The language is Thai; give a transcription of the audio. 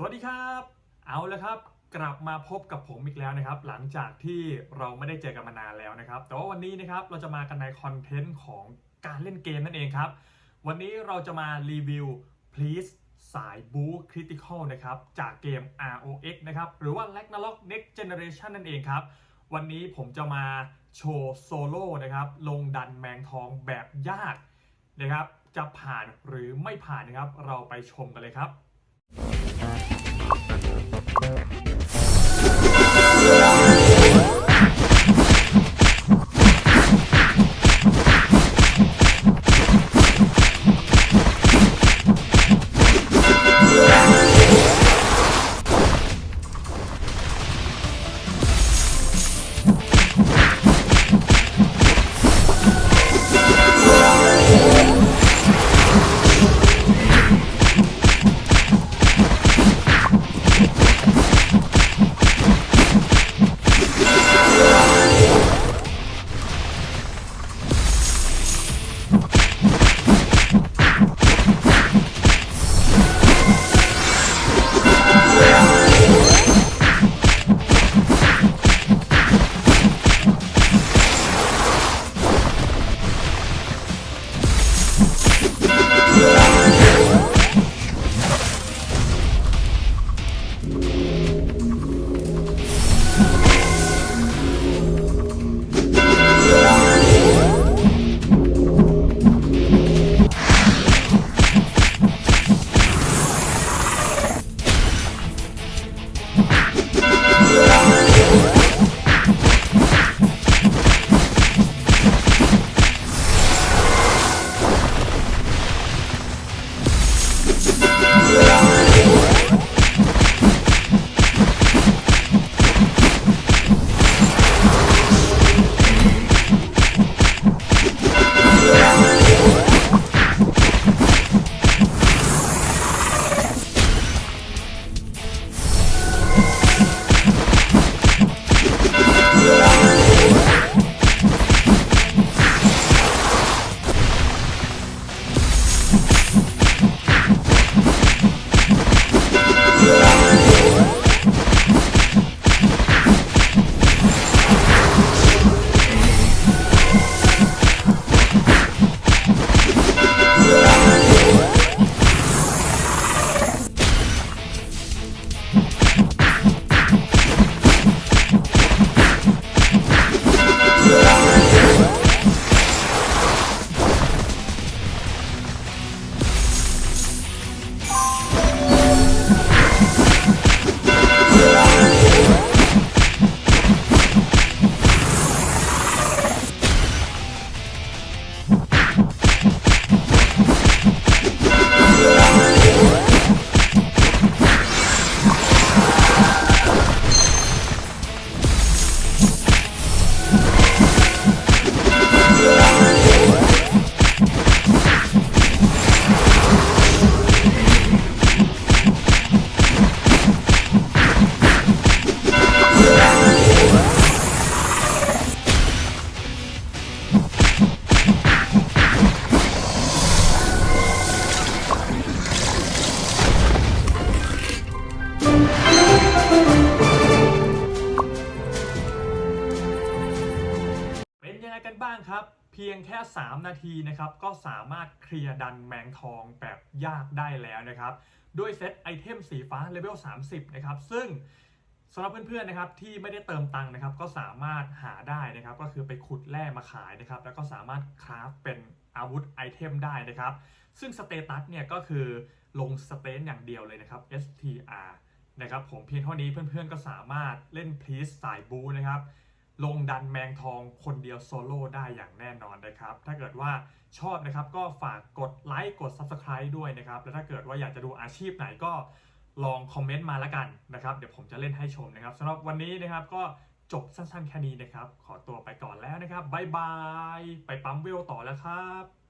สวัสดีครับ เอาละครับ กลับมาพบกับผมอีกแล้วนะครับ หลังจากที่เราไม่ได้เจอกันมานานแล้วนะครับ แต่ว่าวันนี้นะครับเราจะมากันในคอนเทนต์ของการเล่นเกมนั่นเองครับ วันนี้เราจะมารีวิว Please สาย Boo Critical นะครับ จากเกม ROX นะครับ หรือว่า Ragnarok Next Generation นั่นเองครับ วันนี้ผมจะมาโชว์โซโล่นะครับ ลงดันแมงทองแบบยากนะครับ จะผ่านหรือไม่ผ่านนะครับ เราไปชมกันเลยครับ あ。 บ้างครับ เพียงแค่ 3 นาทีนะครับก็สามารถเคลียร์ดันแมงทองแบบยากได้แล้วนะครับด้วยเซตไอเทมสีฟ้าเลเวล 30 นะครับ ซึ่งสำหรับเพื่อนๆนะครับที่ไม่ได้เติมตังค์นะครับ ก็สามารถหาได้นะครับ ก็คือไปขุดแร่มาขายนะครับ แล้วก็สามารถคราฟเป็นอาวุธไอเทมได้นะครับ ซึ่งสเตตัสเนี่ยก็คือลงสเตนอย่างเดียวเลยนะครับ STR นะครับผมเพียงเท่านี้เพื่อนๆก็สามารถเล่นพลีสสายบูนะครับ ลงดันแมงทองคนเดียวโซโล่ได้อย่างแน่นอนนะครับ ถ้าเกิดว่าชอบนะครับก็ฝากกดไลค์กด Subscribe ด้วยนะครับ แล้วถ้าเกิดว่าอยากจะดูอาชีพไหนก็ลองคอมเมนต์มาละกันนะครับ เดี๋ยวผมจะเล่นให้ชมนะครับสำหรับวันนี้นะครับก็จบสั้นๆแค่นี้นะครับ ขอตัวไปก่อนแล้วนะครับบายบาย ไปปั๊มเวลต่อแล้วครับ